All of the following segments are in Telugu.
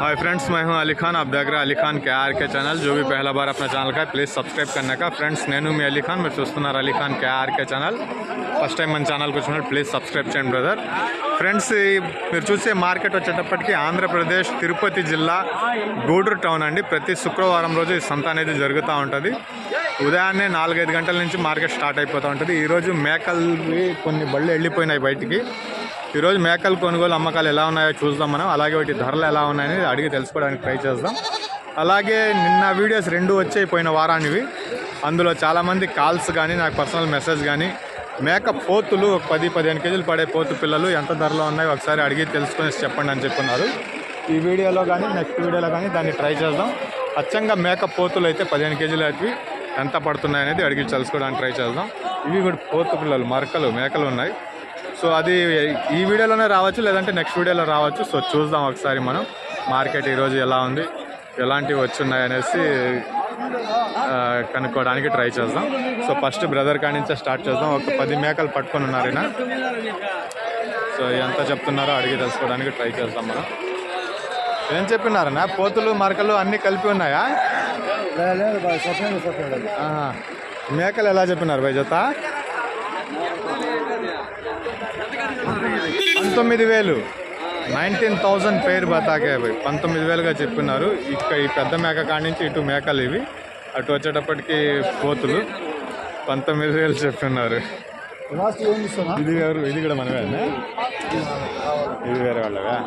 हाय फ्रेंड्स मैं हूं अली खान आप देख रहे हैं अली खान के आर के चैनल जो भी पहला बार अपना ఛానల్ का ప్లీజ్ సబ్స్క్రైబ్ करने का ఫ్రెండ్స్ నేను మీ అలీ ఖాన్ మీరు చూస్తున్నారు Ali Khan K R K channel first time మన ఛానల్కి వచ్చినట్టు ప్లీజ్ సబ్స్క్రైబ్ చేయండి బ్రదర్ ఫ్రెండ్స్ ఈ- మీరు చూసే మార్కెట్ వచ్చేటప్పటికి ఆంధ్రప్రదేశ్ తిరుపతి జిల్లా గూడూరు టౌన్ అండి ప్రతి శుక్రవారం రోజు ఈ సంత అనేది జరుగుతూ ఉంటుంది ఉదయాన్నే నాలుగైదు గంటల నుంచి మార్కెట్ స్టార్ట్ అయిపోతూ ఉంటుంది ఈరోజు మేకల్వి కొన్ని బళ్ళు వెళ్ళిపోయినాయి బయటికి ఈరోజు మేకలు కొనుగోలు అమ్మకాలు ఎలా ఉన్నాయో చూద్దాం మనం. అలాగే వాటి ధరలు ఎలా ఉన్నాయని అడిగి తెలుసుకోవడానికి ట్రై చేద్దాం. అలాగే నిన్న వీడియోస్ రెండు వచ్చాయి పోయిన వారానివి. అందులో చాలామంది కాల్స్ కానీ నాకు పర్సనల్ మెసేజ్ కానీ మేక పోతులు ఒక పది పదిహేను కేజీలు పడే పోతు పిల్లలు ఎంత ధరలో ఉన్నాయో ఒకసారి అడిగి తెలుసుకొని చెప్పండి అని చెప్పున్నారు ఈ వీడియోలో కానీ నెక్స్ట్ వీడియోలో కానీ దాన్ని ట్రై చేద్దాం. అచ్చంగా మేక పోతులు అయితే పదిహేను కేజీలు అయితే ఎంత పడుతున్నాయి అనేది అడిగి తెలుసుకోవడానికి ట్రై చేద్దాం. ఇవి కూడా పోతు పిల్లలు మరకలు మేకలు ఉన్నాయి. సో అది ఈ వీడియోలోనే రావచ్చు లేదంటే నెక్స్ట్ వీడియోలో రావచ్చు. సో చూద్దాం ఒకసారి మనం మార్కెట్ ఈరోజు ఎలా ఉంది ఎలాంటివి వచ్చున్నాయి అనేసి కనుక్కోవడానికి ట్రై చేద్దాం. సో ఫస్ట్ బ్రదర్ కాడి నుంచే స్టార్ట్ చేద్దాం. ఒక పది మేకలు పట్టుకొని ఉన్నారు ఈయన. సో ఎంత చెప్తున్నారో అడిగి తెలుసుకోవడానికి ట్రై చేద్దాం మనం. ఏం చెప్పినారన్నా? పోతులు మరకలు అన్నీ కలిపి ఉన్నాయా. మేకలు ఎలా చెప్పినారు భయ్ జత పంతొమ్మిది వేలు. నైన్టీన్ థౌజండ్ పేరు బతాకే భయ్ పంతొమ్మిది వేలుగా చెప్పినారు. ఇక ఈ పెద్ద మేక కాడి నుంచి ఇటు మేకలు ఇవి. అటు వచ్చేటప్పటికి పోతులు పంతొమ్మిది వేలు చెప్పినారు. ఇది ఎవరు? ఇది కూడా మనమేనా ఇది వేరే వాళ్ళవా.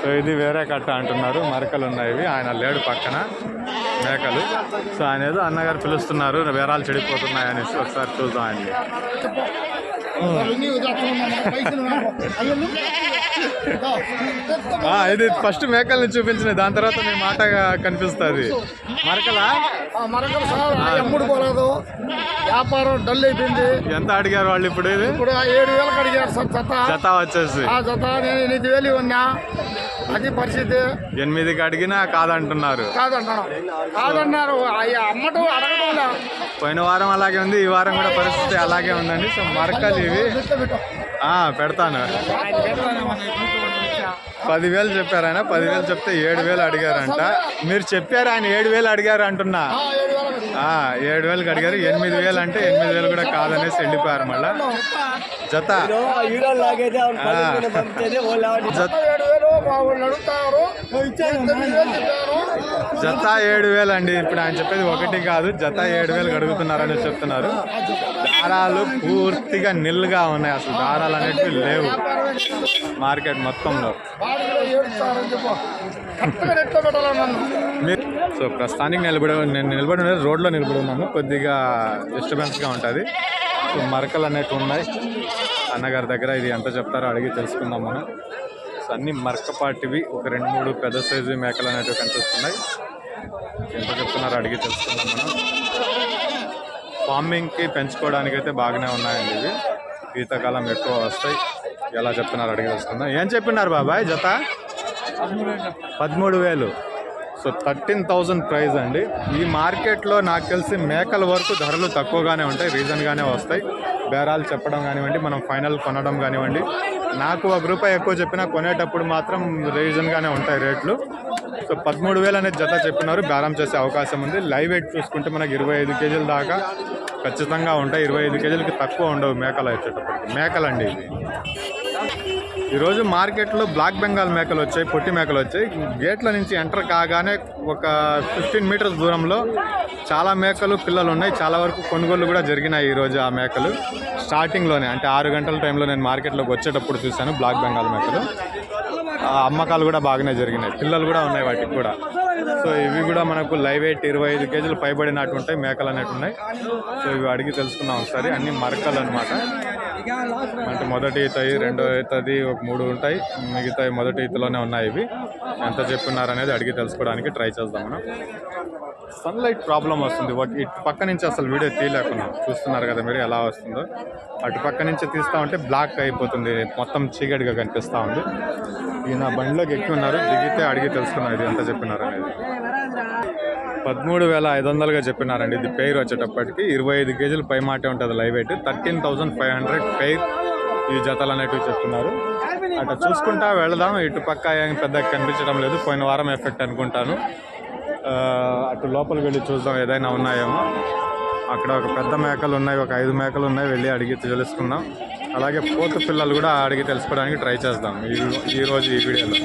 సో ఇది వేరే కట్ట అంటున్నారు. మరకలు ఉన్నాయి ఇవి. ఆయన లేడు పక్కన. మేకలు. సో ఆయన ఏదో అన్నగారు పిలుస్తున్నారు. వేరాలు చెడిపోతున్నాయి అనేసి ఒకసారి చూద్దాం ఆయన్ని ఇది ఫస్ట్ మేకల్ని చూపించిన దాని తర్వాత మీ మాట కనిపిస్తుంది. మరకలా? మరొకరు సార్ పోలేదు. వ్యాపారం డల్ అయిపోయింది. ఎంత అడిగారు వాళ్ళు ఇప్పుడు ఇప్పుడు ఏడు వేలకు అడిగారు సార్ జత. జత వచ్చేసి. ఆ జత నేను ఎనిమిది వేలు ఉన్నా అది పరిస్థితి ఎనిమిదికి అడిగినా కాదంటున్నారు. కాదన్నాడు కాదన్నారు. అమ్మటం అడగడం. పోయిన వారం అలాగే ఉంది ఈ వారం కూడా పరిస్థితి అలాగే ఉందండి. సో మరకలు ఇవి. పెడతాను. పదివేలు చెప్పారు ఆయన పదివేలు చెప్తే ఏడు వేలు అడిగారంట. మీరు చెప్పారు ఆయన ఏడు వేలు అడిగారు అంటున్నా. ఆ ఏడు వేలకు అడిగారు. ఎనిమిది వేలు అంటే ఎనిమిది వేలు కూడా కాదనేసి వెళ్ళిపోయారు మళ్ళా. జత. జత. జత ఏడు వేలు అండి. ఇప్పుడు ఆయన చెప్పేది ఒకటి కాదు. జత ఏడు వేలు అడుగుతున్నారని చెప్తున్నారు. దారాలు పూర్తిగా నిల్గా ఉన్నాయి. అసలు దారాలు అనేటివి లేవు. మార్కెట్ మొత్తంలో. సో ప్రస్తుతానికి నిలబడి నేను నిలబడి ఉన్నది రోడ్లో నిలబడి ఉన్నాను. కొద్దిగా డిస్టర్బెన్స్గా ఉంటుంది. సో మరకలు అనేవి ఉన్నాయి. అన్నగారి దగ్గర ఇది ఎంత చెప్తారో అడిగి తెలుసుకుందాం మనం. సో అన్ని మరకపాటివి. ఒక రెండు మూడు పెద్ద సైజు మేకలు అనేటివి కనిపిస్తున్నాయి. ఎంత చెప్తున్నారో అడిగి తెలుసుకున్నాం మనం. ఫార్మింగ్కి పెంచుకోవడానికి అయితే బాగానే ఉన్నాయండి ఇవి. శీతాకాలం ఎక్కువ వస్తాయి. ఎలా చెప్తున్నారు అడిగి తెలుసుకుందాం. ఏం చెప్పినారు బాబాయ్ జత? పదమూడు వేలు. సో థర్టీన్ థౌజండ్ ప్రైస్ అండి. ఈ మార్కెట్లో నాకు తెలిసి మేకల వరకు ధరలు తక్కువగానే ఉంటాయి. రీజన్గానే వస్తాయి. బేరాలు చెప్పడం కానివ్వండి మనం ఫైనల్ కొనడం కానివ్వండి. నాకు ఒక రూపాయి ఎక్కువ చెప్పినా కొనేటప్పుడు మాత్రం రీజన్గానే ఉంటాయి రేట్లు. సో పదమూడు వేలు అనేది జత చెప్పినారు బేరం చేసే అవకాశం ఉంది. లైవ్ వెయిట్ చూసుకుంటే మనకి ఇరవై ఐదు కేజీల దాకా ఖచ్చితంగా ఉంటాయి. ఇరవై ఐదు కేజీలకి తక్కువ ఉండవు మేకలు వచ్చేటప్పటికి మేకలండి ఇవి. ఈరోజు మార్కెట్లో బ్లాక్ బెంగాల్ మేకలు వచ్చాయి పొట్టి మేకలు వచ్చాయి. గేట్ల నుంచి ఎంటర్ కాగానే ఒక ఫిఫ్టీన్ మీటర్స్ దూరంలో చాలా మేకలు పిల్లలు ఉన్నాయి. చాలా వరకు కొనుగోలు కూడా జరిగినాయి ఈరోజు ఆ మేకలు. స్టార్టింగ్లోనే అంటే ఆరు గంటల టైంలో నేను మార్కెట్లోకి వచ్చేటప్పుడు చూశాను బ్లాక్ బెంగాల్ మేకలు. అమ్మకాలు కూడా బాగానే జరిగినాయి. పిల్లలు కూడా ఉన్నాయి వాటికి కూడా. సో ఇవి కూడా మనకు లైవ్ ఎయిట్ ఇరవై ఐదు కేజీలు పైబడినట్టు ఉంటాయి మేకలు అనేటు ఉన్నాయి సో ఇవి అడిగి తెలుసుకుందాం ఒకసారి. అన్ని మరకలు అనమాట అంటే మొదటి ఈతయి రెండో ఈతది ఒక మూడు ఉంటాయి. మిగతాయి మొదటి ఈతలోనే ఉన్నాయి ఇవి. ఎంత చెప్పున్నారు అనేది అడిగి తెలుసుకోవడానికి ట్రై చేద్దాం మనం. సన్లైట్ ప్రాబ్లం వస్తుంది. ఇటు పక్క నుంచి అసలు వీడియో తీయలేకున్నాం. చూస్తున్నారు కదా మీరు ఎలా వస్తుందో. అటు పక్క నుంచి తీస్తా ఉంటే బ్లాక్ అయిపోతుంది. మొత్తం చీకటిగా కనిపిస్తూ ఉంది. ఈయన బండిలోకి ఎక్కి ఉన్నారు. దిగితే అడిగి తెలుసుకున్నారు ఇది ఎంత చెప్పినారు అనేది పదమూడు వేల ఐదు వందలుగా చెప్పినారండి. ఇది పెయిర్ వచ్చేటప్పటికి ఇరవై ఐదు కేజీలు పై మాటే ఉంటుంది live weight. Thirteen thousand five hundred pair ఈ జతలు అనేటివి చెప్తున్నారు. అట్లా చూసుకుంటా వెళదాం. ఇటు పక్క ఏం పెద్దగా కనిపించడం లేదు. పోయిన వారం ఎఫెక్ట్ అనుకుంటాను. ఆ, అటు లోపలికి వెళ్ళి చూద్దాం ఏదైనా ఉన్నాయేమో. అక్కడ ఒక పెద్ద మేకలు ఉన్నాయి ఒక ఐదు మేకలు ఉన్నాయి. వెళ్ళి అడిగి తెలుసుకుందాం. అలాగే పోత పిల్లలు కూడా అడిగి తెలుసుకోవడానికి ట్రై చేద్దాం. ఈ ఈ ఈ వీడియోలో.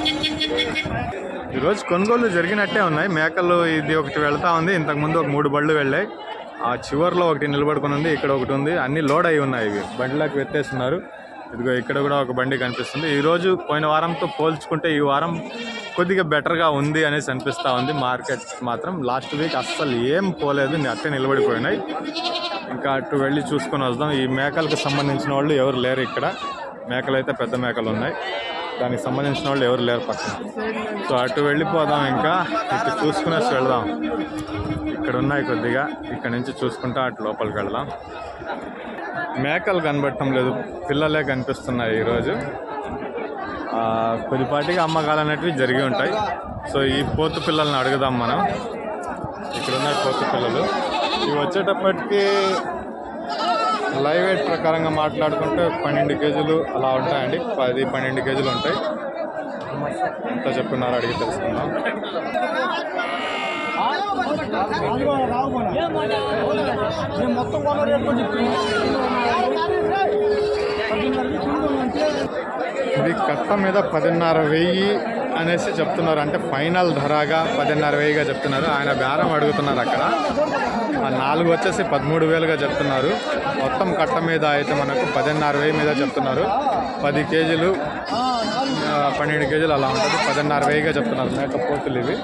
ఈరోజు కొనుగోలు జరిగినట్టే ఉన్నాయి. మేకలు ఇది ఒకటి వెళ్తా ఉంది. ఇంతకుముందు ఒక మూడు బళ్ళు వెళ్ళాయి. ఆ చివర్లో ఒకటి నిలబడుకుని ఉంది. ఇక్కడ ఒకటి ఉంది. అన్ని లోడ్ అయి ఉన్నాయి ఇవి. బండిలోకి పెట్టేస్తున్నారు ఇదిగో ఇక్కడ కూడా ఒక బండి కనిపిస్తుంది. ఈ రోజు పోయిన వారంతో పోల్చుకుంటే ఈ వారం కొద్దిగా బెటర్గా ఉంది అనేసి అనిపిస్తూ ఉంది. మార్కెట్ మాత్రం లాస్ట్ వీక్ అస్సలు ఏం పోలేదు. అట్టే నిలబడిపోయినాయి. ఇంకా అటు వెళ్ళి చూసుకొని వద్దాం ఈ మేకలకు సంబంధించిన వాళ్ళు ఎవరు లేరు ఇక్కడ. మేకలు అయితే పెద్ద మేకలు ఉన్నాయి. దానికి సంబంధించిన వాళ్ళు ఎవరు లేరు పక్కన. సో అటు వెళ్ళిపోదాం ఇంకా. ఇటు చూసుకునేసి వెళ్దాం. ఇక్కడ ఉన్నాయి కొద్దిగా. ఇక్కడ నుంచి చూసుకుంటా అటు లోపలికి వెళ్దాం. మేకలు కనబడటం లేదు. పిల్లలే కనిపిస్తున్నాయి ఈరోజు. కొద్దిపాటికి కొద్దిపాటిగా అమ్మకాలు అనేటివి జరిగి ఉంటాయి. సో ఈ పోతు పిల్లల్ని అడుగుదాం మనం. ఇక్కడ ఉన్నాయి పోతు పిల్లలు. ఇవి వచ్చేటప్పటికి లైవ్ వెయిట్ ప్రకారంగా మాట్లాడుకుంటే పన్నెండు కేజీలు అలా ఉంటాయండి. పది పన్నెండు కేజీలు ఉంటాయి. ఎంత చెప్తున్నారు అడిగి తెలుసుకుందాం. మొత్తం ఇది కట్ట మీద పదిన్నర వెయ్యి అనేసి చెప్తున్నారు. అంటే ఫైనల్ ధరగా పదిన్నర వెయ్యిగా చెప్తున్నారు. ఆయన బేరం అడుగుతున్నారు అక్కడ. ఆ నాలుగు వచ్చేసి పదమూడు వేలుగా చెప్తున్నారు. మొత్తం కట్ట మీద అయితే మనకు పదిన్నర వేయి మీద చెప్తున్నారు. పది కేజీలు పన్నెండు కేజీలు అలా ఉంటుంది. పదిన్నర వెయ్యిగా చెప్తున్నారు మేకపోతులు ఇవి.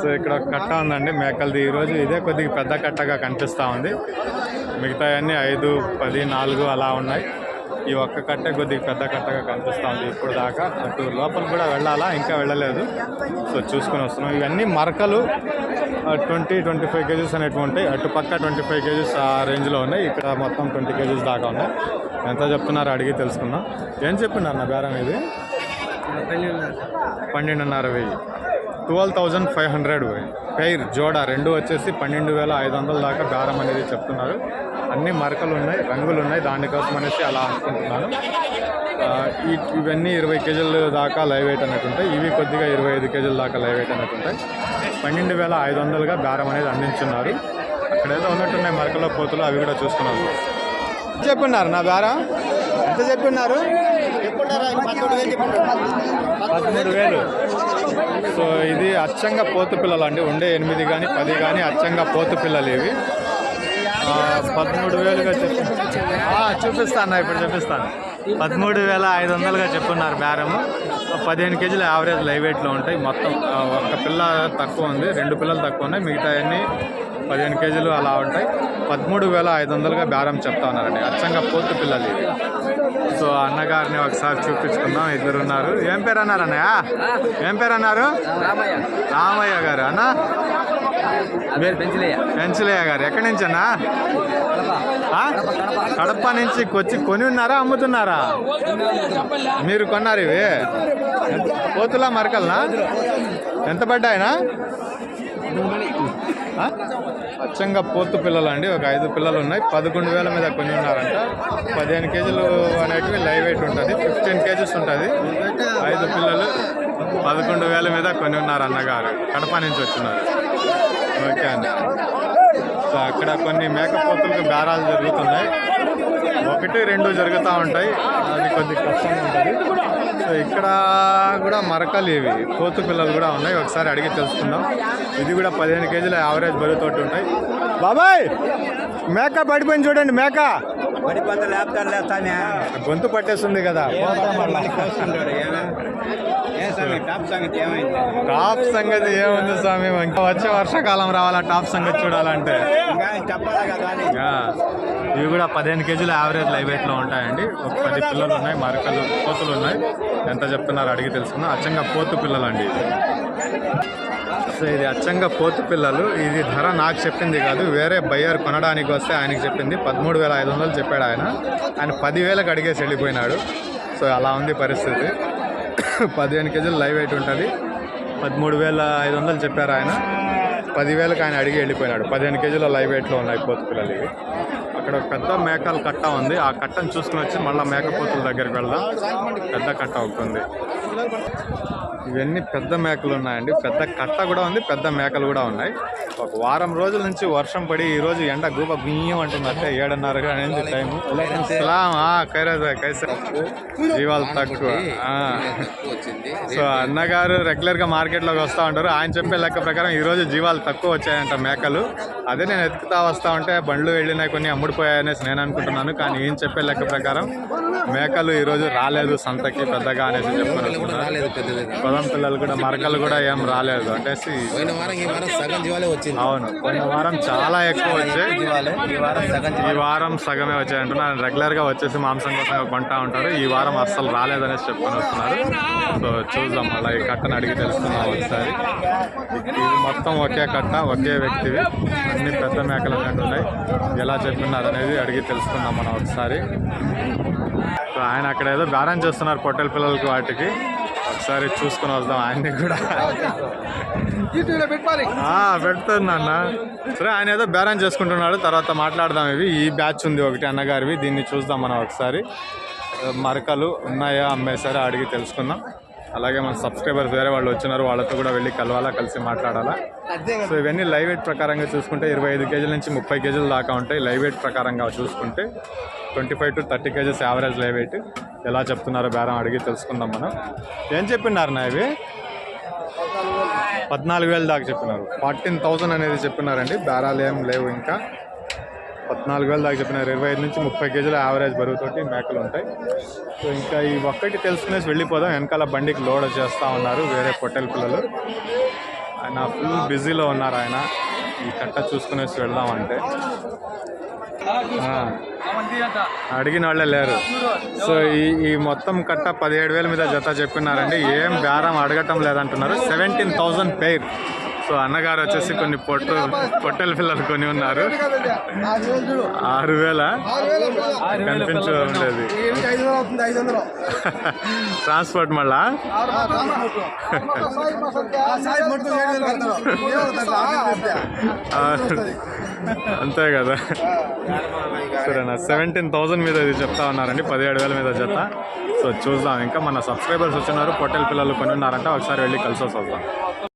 సో ఇక్కడ కట్ట ఉందండి మేకలది. ఈరోజు ఇదే కొద్దిగా పెద్ద కట్టగా కనిపిస్తూ ఉంది. మిగతా అన్ని ఐదు పది నాలుగు అలా ఉన్నాయి. ఈ ఒక్క కట్టే కొద్దిగా పెద్ద కట్టగా కనిపిస్తూ ఉంది ఇప్పుడు దాకా. అటు లోపల కూడా వెళ్ళాలా? ఇంకా వెళ్ళలేదు. సో చూసుకొని వస్తున్నాం. ఇవన్నీ మరకలు. ట్వంటీ ట్వంటీ ఫైవ్ కేజీస్ అనేటివి ఉంటాయి. అటు పక్క ట్వంటీ ఫైవ్ కేజీస్ ఆ రేంజ్లో ఉన్నాయి. ఇక్కడ మొత్తం ట్వంటీ కేజీస్ దాకా ఉన్నాయి. ఎంత చెప్తున్నారో అడిగి తెలుసుకుందాం. ఏం చెప్తున్నారు నా బేరం ఇది? పన్నెండున్నర వెయ్యి. Twelve thousand five hundred pair జోడా రెండు వచ్చేసి పన్నెండు వేల ఐదు వందల దాకా బేరం అనేది చెప్తున్నారు. అన్ని మరకలు ఉన్నాయి రంగులు ఉన్నాయి దానికోసం అనేసి అలా అనుకుంటున్నాను. ఇవన్నీ ఇరవై కేజీల దాకా లైవ్ వెయిట్ అనేది ఉంటాయి ఇవి కొద్దిగా ఇరవై ఐదు కేజీల దాకా లైవ్ వెయిట్ అనేది ఉంటాయి పన్నెండు వేల ఐదు వందలుగా బేరం అనేది అందించున్నారు. అక్కడ ఏదో ఉన్నట్టున్నాయి మరకలో పోతులు అవి కూడా చూసుకున్నాను చెప్పున్నారు నా బేరం ఎంత చెప్పున్నారు. పదమూడు వేలు. సో ఇది అచ్చంగా పోతు పిల్లలు అండి. ఉండే ఎనిమిది కానీ పది కానీ అచ్చంగా పోతు పిల్లలు ఇవి. ఆ, పదమూడు వేలుగా చెప్పి. చూపిస్తాను ఇప్పుడు చూపిస్తాను. పదమూడు వేల ఐదు వందలుగా చెప్పున్నారు బేరము. పదిహేను కేజీలు యావరేజ్ లైవ్ వెయిట్లో ఉంటాయి. మొత్తం ఒక పిల్ల తక్కువ ఉంది. రెండు పిల్లలు తక్కువ ఉన్నాయి. మిగతా అన్ని పదిహేను కేజీలు అలా ఉంటాయి. పదమూడు వేల ఐదు వందలుగా బేరం చెప్తా ఉన్నారండి. అచ్చంగా పోతు పిల్లలు ఇవి. సో అన్నగారిని ఒకసారి చూపించుకుందాం. ఇద్దరు ఉన్నారు ఏం పేరు అన్నారు అన్నయ్య ఏం పేరు అన్నారు రామయ్య గారు అన్న? పెంచలేయ పెంచలయ్య. గారు. ఎక్కడి నుంచి అన్నా? కడప. నుంచి వచ్చి కొని ఉన్నారా అమ్ముతున్నారా? మీరు కొన్నారు ఇవి. పోతులా మరకల్నా? ఎంత పడ్డాయినా? అచ్చంగా పోతు పిల్లలు అండి ఒక ఐదు పిల్లలు ఉన్నాయి పదకొండు వేల మీద కొన్ని ఉన్నారంట. పదిహేను కేజీలు అనేటివి లైవ్ వెయిట్ ఉంటుంది. ఫిఫ్టీన్ కేజీస్ ఉంటుంది. ఐదు పిల్లలు పదకొండు వేల మీద కొన్ని ఉన్నారు అన్నగారు. కడప నుంచి వచ్చినారు. ఓకే అండి. సో అక్కడ కొన్ని మేకపోతులకు బేరాలు జరుగుతున్నాయి. ఒకటి రెండు జరుగుతూ ఉంటాయి. అది కొద్ది కష్టంగా ఉంటుంది. ఇక్కడ కూడా మరకలు ఇవి. కోతు పిల్లలు కూడా ఉన్నాయి. ఒకసారి అడిగి తెలుసుకుందాం. ఇది కూడా పదిహేను కేజీల యావరేజ్ బరువుతోటి ఉంటాయి. బాబాయ్! మేక పడిపోయింది చూడండి మేక! వరి పంట లేపుతారు లేస్తానే గొంతు పట్టేస్తుంది కదా. టాప్ సంగతి ఏమైంది? స్వామి? ఇంకా వచ్చే వర్షాకాలం రావాలా టాప్ సంగతి చూడాలంటే? ఇవి కూడా పదిహేను కేజీల యావరేజ్ లైవ్ వెయిట్లో ఉంటాయండి. ఒక పది పిల్లలు ఉన్నాయి మరకలు పోతులు ఉన్నాయి. ఎంత చెప్తున్నారు అడిగి తెలుసుకుందాం. అచ్చంగా పోతు పిల్లలు అండి ఇవి. సో ఇది అచ్చంగా పోతు పిల్లలు. ఇది ధర నాకు చెప్పింది కాదు. వేరే బయ్యర్ కొనడానికి వస్తే ఆయనకి చెప్పింది. పదమూడు వేల ఐదు వందలు చెప్పాడు ఆయన. ఆయన పదివేలకు అడిగేసి వెళ్ళిపోయినాడు. సో అలా ఉంది పరిస్థితి. పదిహేను కేజీలు లైవ్ వెయిట్ ఉంటుంది. పదమూడు వేల ఐదు వందలు చెప్పారు ఆయన. పదివేలకు ఆయన అడిగి వెళ్ళిపోయినాడు. పదిహేను కేజీల లైవ్ వెయిట్లో ఉన్నాయి పోతు పిల్లలు ఇవి. అక్కడ ఒక పెద్ద మేకల కట్ట ఉంది. ఆ కట్టను చూసుకుని వచ్చి మళ్ళీ మేకపోతుల దగ్గరికి వెళ్దాం. పెద్ద కట్ట ఒకటి ఉంది. ఇవన్నీ పెద్ద మేకలు ఉన్నాయండి. పెద్ద కట్ట కూడా ఉంది పెద్ద మేకలు కూడా ఉన్నాయి. ఒక వారం రోజుల నుంచి వర్షం పడి ఈ రోజు ఎండ గూప బియ్యం అంటుంది అంటే ఏడున్నర అనేది టైం సలాం కైసా జీవాలు తక్కువ. ఆ. సో అన్నగారు రెగ్యులర్గా మార్కెట్లోకి వస్తూ ఉంటారు. ఆయన చెప్పే లెక్క ప్రకారం ఈ రోజు జీవాలు తక్కువ వచ్చాయంట మేకలు. అదే నేను ఎత్తుకుతా వస్తా ఉంటే బండ్లు వెళ్ళినాయి కొన్ని అమ్ముడిపోయాయనేసి నేను అనుకుంటున్నాను. కానీ ఏం చెప్పే లెక్క ప్రకారం మేకలు ఈ రోజు రాలేదు సంతకి పెద్దగా అనేసి చెప్పుకొని పొలం పిల్లలు కూడా మరకలు కూడా ఏం రాలేదు. అంటే అవును. పోయిన వారం చాలా ఎక్కువ వచ్చాయి. ఈ వారం సగమే వచ్చాయి అంటున్నారు. రెగ్యులర్గా వచ్చేసి మాంసం కోసం కొంటా ఉంటారు. ఈ వారం అస్సలు రాలేదనేసి చెప్పుకొని వస్తున్నారు. సో చూద్దాం. అలా ఈ కట్టను అడిగి తెలుసుకుందాం ఒకసారి. ఇది మొత్తం ఒకే కట్ట ఒకే వ్యక్తివి. అన్ని పెద్ద మేకలు ఉన్నాయి. ఎలా చెప్పినారు అనేది అడిగి తెలుసుకుందాం మనం ఒకసారి. ఆయన అక్కడ ఏదో బేరం చేస్తున్నారు పొట్టెల పిల్లలకి వాటికి. ఒకసారి చూసుకుని వద్దాం ఆయన్ని కూడా. ఆ, పెడుతుంది అన్న సరే ఆయన ఏదో బేరం చేసుకుంటున్నాడు. తర్వాత మాట్లాడదాం ఇవి. ఈ బ్యాచ్ ఉంది ఒకటి అన్నగారివి. దీన్ని చూద్దాం మనం ఒకసారి. మరకలు ఉన్నాయా అమ్మేసారా అడిగి తెలుసుకుందాం. అలాగే మన సబ్స్క్రైబర్స్ వేరే వాళ్ళు వచ్చినారు వాళ్ళతో కూడా వెళ్ళి కలవాలా కలిసి మాట్లాడాలా? సో ఇవన్నీ లైవ్ వెయిట్ ప్రకారంగా చూసుకుంటే ఇరవై ఐదు కేజీల నుంచి ముప్పై కేజీల దాకా ఉంటాయి. లైవ్ వెయిట్ ప్రకారంగా చూసుకుంటే twenty five to thirty kgs average live weight. ఎలా చెప్తున్నారో బేరం అడిగి తెలుసుకుందాం మనం. ఏం చెప్పినారు నా ఇవి? పద్నాలుగు వేలు దాకా చెప్పినారు. ఫార్టీన్ థౌసండ్ అనేది చెప్పినారండి. బేరాలు ఏం లేవు ఇంకా. పద్నాలుగు వేలు దాకా చెప్పినారు. ఇరవై ఐదు నుంచి ముప్పై కేజీల యావరేజ్ బరువుతోటి మేకలు ఉంటాయి. సో ఇంకా ఈ ఒక్కటి తెలుసుకునేసి వెళ్ళిపోదాం. వెనకాల బండికి లోడ్ చేస్తూ ఉన్నారు వేరే పొట్టెల పిల్లలు. ఆయన ఫుల్ బిజీలో ఉన్నారు ఆయన. ఈ కట్ట చూసుకునేసి వెళ్దామంటే అడిగిన వాళ్ళే లేరు. సో ఈ ఈ మొత్తం కట్ట పదిహేడు వేల మీద జత చెప్పినారండి. ఏం బేరం అడగటం లేదంటున్నారు. సెవెంటీన్ థౌజండ్ పేర్ సో అన్నగారు వచ్చేసి కొన్ని పొట్టు పొట్టెల పిల్లలు కొని ఉన్నారు. ఆరు వేల? కనిపించే ఉండేది ట్రాన్స్పోర్ట్ మళ్ళా? అంతే కదా. సరేనా సెవెంటీన్ థౌసండ్ మీద ఇది చెప్తా ఉన్నారండి పదిహేడు వేల మీద జత. సో చూద్దాం ఇంకా మన సబ్స్క్రైబర్స్ వచ్చినారు పొట్టెల పిల్లలు కొని ఉన్నారంటే ఒకసారి వెళ్ళి కలిసి వస్తాం